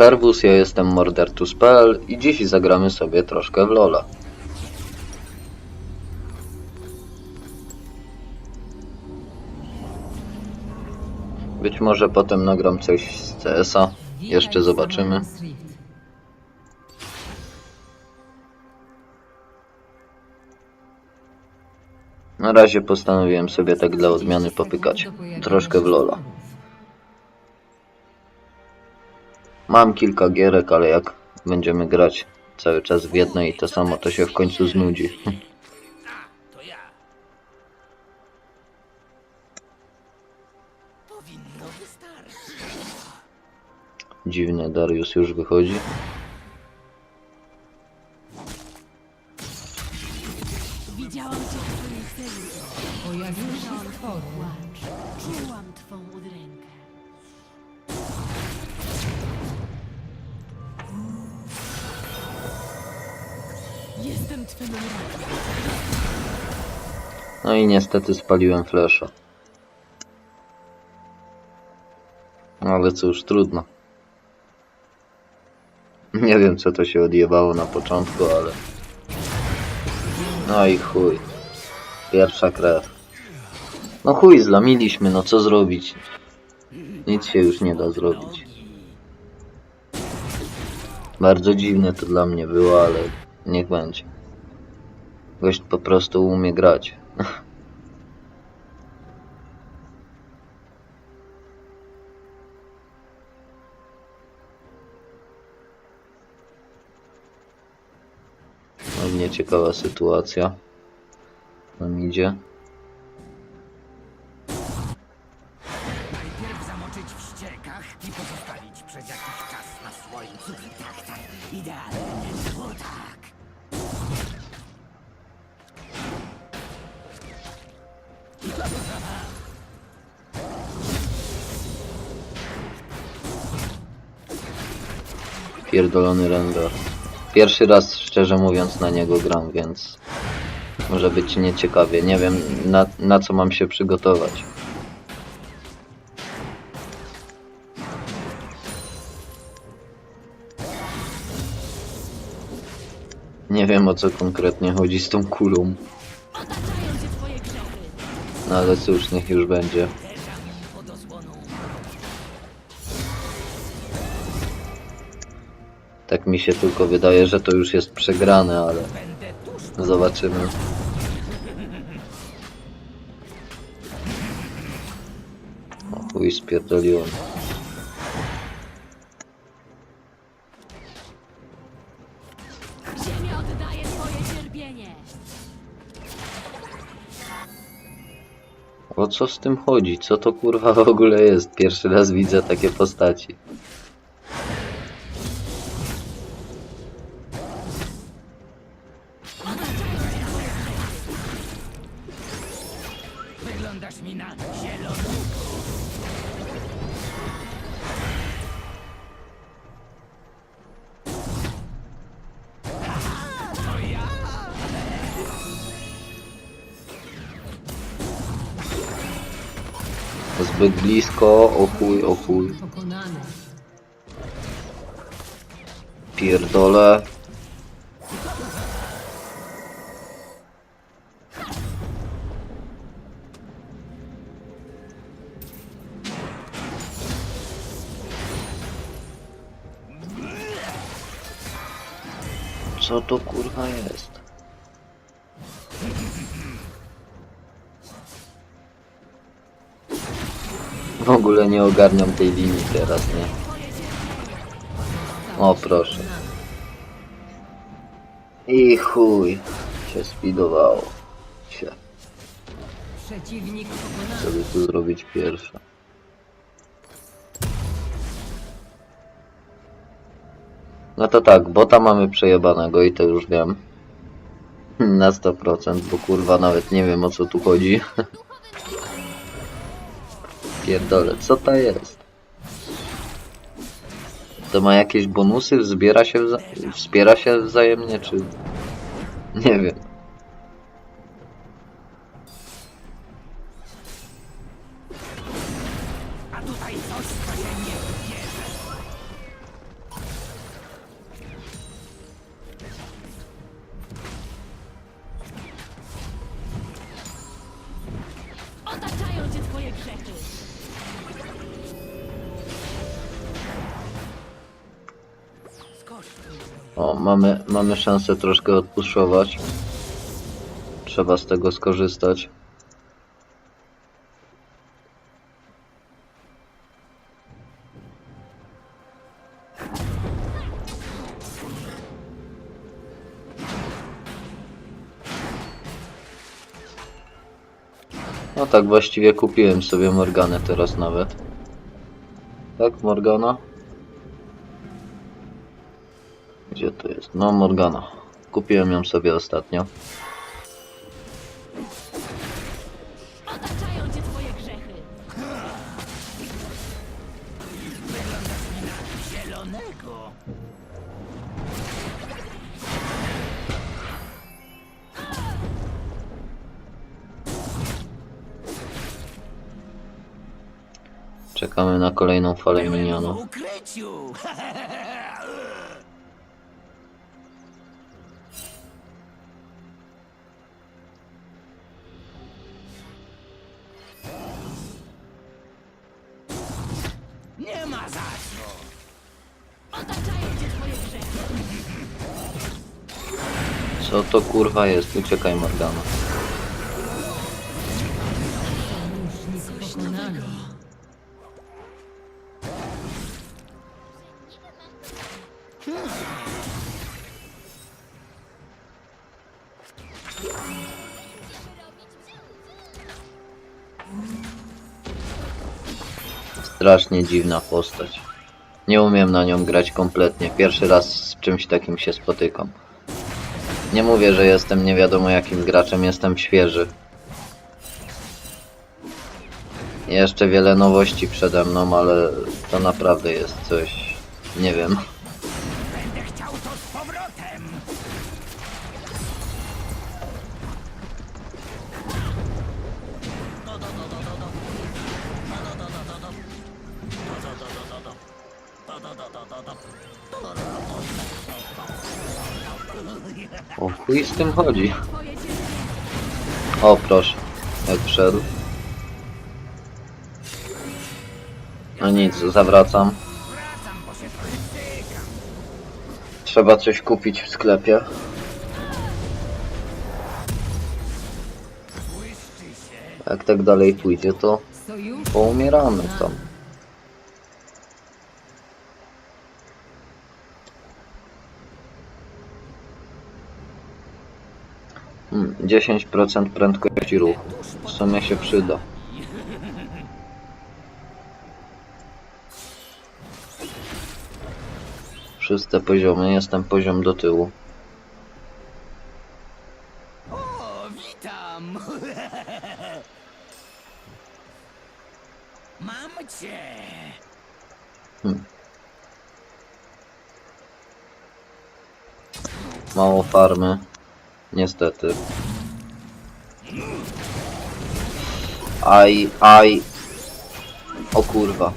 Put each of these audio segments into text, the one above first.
Serwus, ja jestem Mordertus.pl i dziś zagramy sobie troszkę w Lola. Być może potem nagram coś z CS-a. Jeszcze zobaczymy. Na razie postanowiłem sobie tak dla odmiany popykać. Troszkę w Lola. Mam kilka gierek, ale jak będziemy grać cały czas w jednej i to samo, to się w końcu znudzi. Dziwne, Darius już wychodzi. Jestem. No i niestety spaliłem flesza. No ale cóż, trudno. Nie wiem co to się odjebało na początku, ale... No i chuj. Pierwsza krew. No chuj, zlamiliśmy, no co zrobić? Nic się już nie da zrobić. Bardzo dziwne to dla mnie było, ale niech będzie. Gość po prostu umie grać. No, nieciekawa sytuacja. Nam idzie. Najpierw zamoczyć w ściekach i pozostawić przez jakiś czas na słońcu. Tak, tak. Idealnie. O tak. Pierdolony render. Pierwszy raz, szczerze mówiąc, na niego gram, więc może być nieciekawie. Nie wiem, na, na co mam się przygotować. Nie wiem o co konkretnie chodzi z tą kulą, no ale cóż, niech już będzie. Tak mi się tylko wydaje, że to już jest przegrane, ale zobaczymy. O chuj, spierdoliłem. Ziemia oddaje twoje cierpienie. O co z tym chodzi? Co to kurwa w ogóle jest? Pierwszy raz widzę takie postaci. Zbyt blisko, o chuj, o chuj. Pierdolę. Co to kurwa jest? W ogóle nie ogarniam tej linii teraz, nie? O proszę. I chuj się speedowało. Się. Przeciwnik tu zrobić pierwsze? No to tak, bota mamy przejebanego i to już wiem. Na 100%, bo kurwa nawet nie wiem o co tu chodzi. pierdolę, co to jest? To ma jakieś bonusy, wzbiera się wspiera się wzajemnie, czy... Nie wiem. Otaczają cię twoje grzechy. O, mamy, mamy szansę troszkę odpuszować. Trzeba z tego skorzystać. No tak, właściwie kupiłem sobie Morganę teraz nawet. Tak, Morgana? No, Morgana. Kupiłem ją sobie ostatnio. Otaczają cię twoje grzechy. Zielonego. Czekamy na kolejną falę minionów. ukryciu. Co to kurwa jest? Uciekaj Morgana. Strasznie dziwna postać. Nie umiem na nią grać kompletnie. Pierwszy raz z czymś takim się spotykam. Nie mówię, że jestem nie wiadomo jakim graczem, jestem świeży. Jeszcze wiele nowości przede mną, ale to naprawdę jest coś... Nie wiem. Chuj z tym chodzi. O proszę, jak wszedł. No nic, zawracam. Trzeba coś kupić w sklepie. Jak tak dalej pójdzie, to poumieramy tam. Hmm, 10% prędkości ruchu. W sumie się przyda. Szóste poziomy, jestem poziom do tyłu. O, witam. Mam cię. Mało farmy. Niestety. Aj, aj. O kurwa.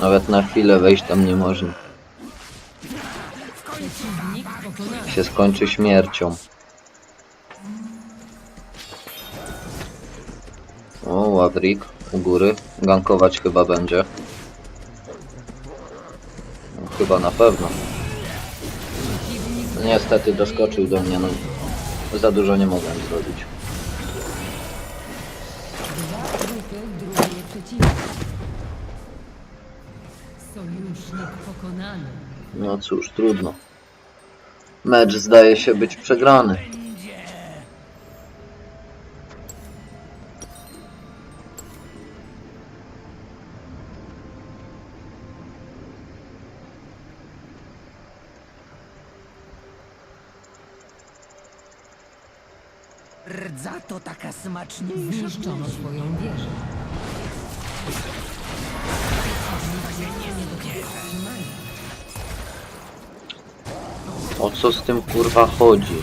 Nawet na chwilę wejść tam nie można. Się skończy śmiercią. O, Ławrik u góry. Gankować chyba będzie. Chyba na pewno. Niestety doskoczył do mnie, no. Za dużo nie mogłem zrobić. No cóż, trudno. Mecz zdaje się być przegrany. Rdza to taka smaczniejsza. Zniszczono swoją wieżę. O co z tym kurwa chodzi?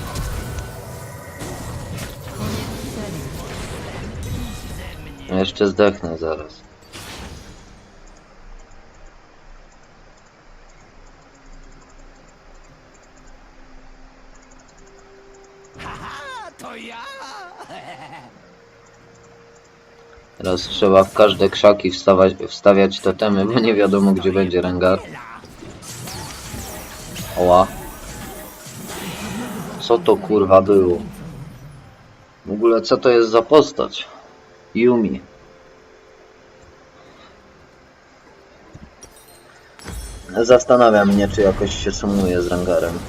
Jeszcze zdechnę zaraz. To ja! Teraz trzeba w każde krzaki wstawać, wstawiać totemy, bo nie wiadomo gdzie będzie Rengar. Oła. Co to kurwa było? W ogóle co to jest za postać? Yumi. Zastanawia mnie, czy jakoś się sumuje z Rengarem.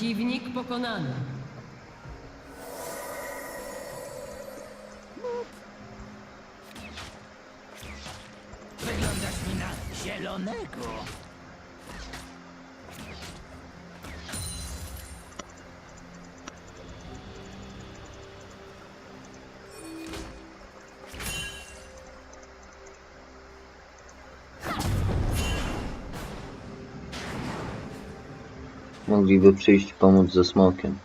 Przeciwnik pokonany. Wyglądasz mi na zielonego. Mogliby przyjść pomóc ze smokiem.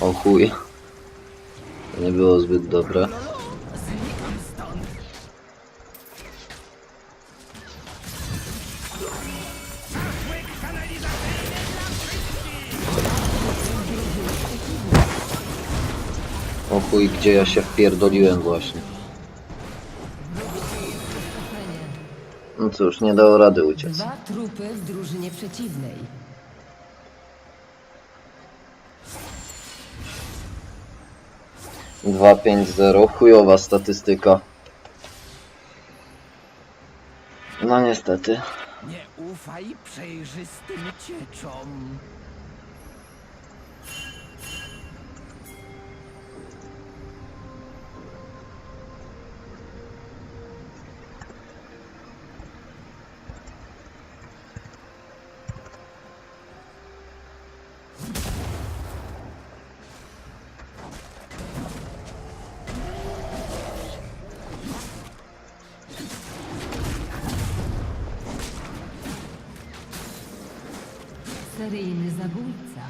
O chuj. To nie było zbyt dobre. O chuj, gdzie ja się wpierdoliłem właśnie. No cóż, nie dało rady uciec. Dwa trupy w drużynie przeciwnej. Dwa pięć zero, chujowa statystyka. No niestety. Nie ufaj przejrzystym cieczom. Seryjny zabójca.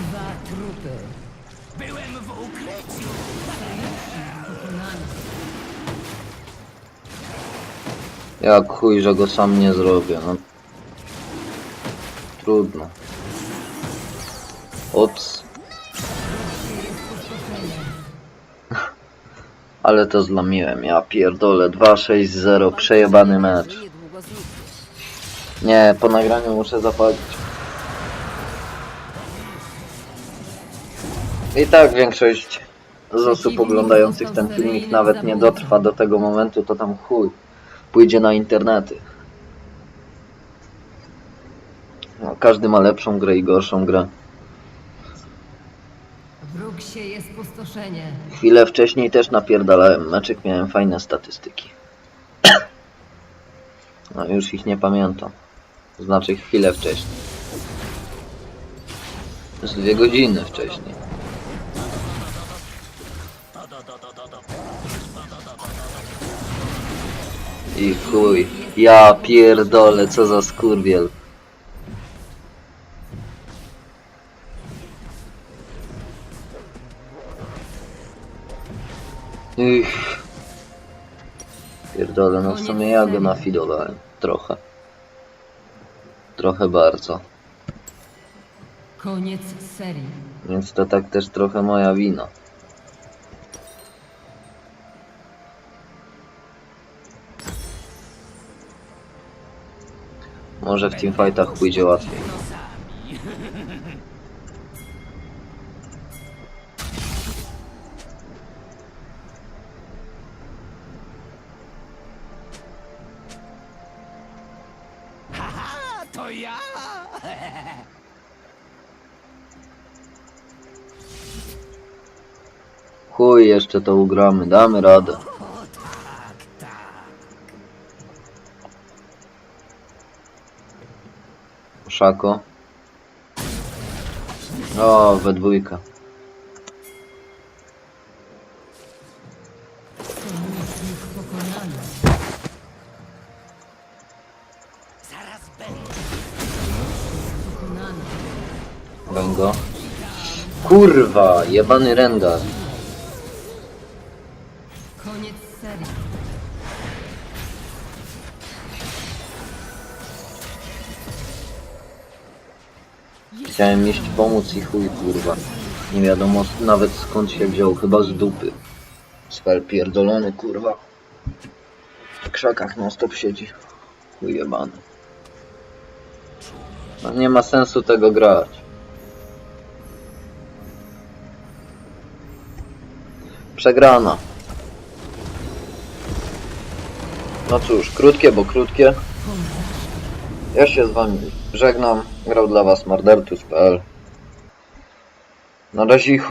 Dwa trupy. Byłem w ukryciu. Jak chuj, że go sam nie zrobię, no. Trudno. Ops. Ale to zlamiłem, ja pierdolę, 2-6-0, przejebany mecz. Nie, po nagraniu muszę zapalić. I tak większość z osób oglądających ten filmik nawet nie dotrwa do tego momentu, to tam chuj. Pójdzie na internety. No, każdy ma lepszą grę i gorszą grę. Wróg spustoszenie. Chwilę wcześniej też napierdalałem meczek, miałem fajne statystyki. No już ich nie pamiętam. Znaczy chwilę wcześniej. Z dwie godziny wcześniej. I chuj. Ja pierdolę, co za skurwiel. Ych. Pierdolę, no w sumie ja go nafidowałem. Trochę. Trochę bardzo. Koniec serii. Więc to tak też trochę moja wina. Może w teamfightach pójdzie łatwiej. Ja. Chuj, jeszcze to ugramy, damy radę. Tak, tak. Szako. O, we dwójkę. Kurwa, jebany Rengar. Koniec serii. Chciałem iść pomóc i chuj kurwa. Nie wiadomo nawet skąd się wziął, chyba z dupy. Spel pierdolony kurwa. W krzakach non stop siedzi. Chuj jebany. No nie ma sensu tego grać. Przegrana. No cóż, krótkie, bo krótkie. Ja się z wami żegnam. Grał dla was Mardertus.pl Na razie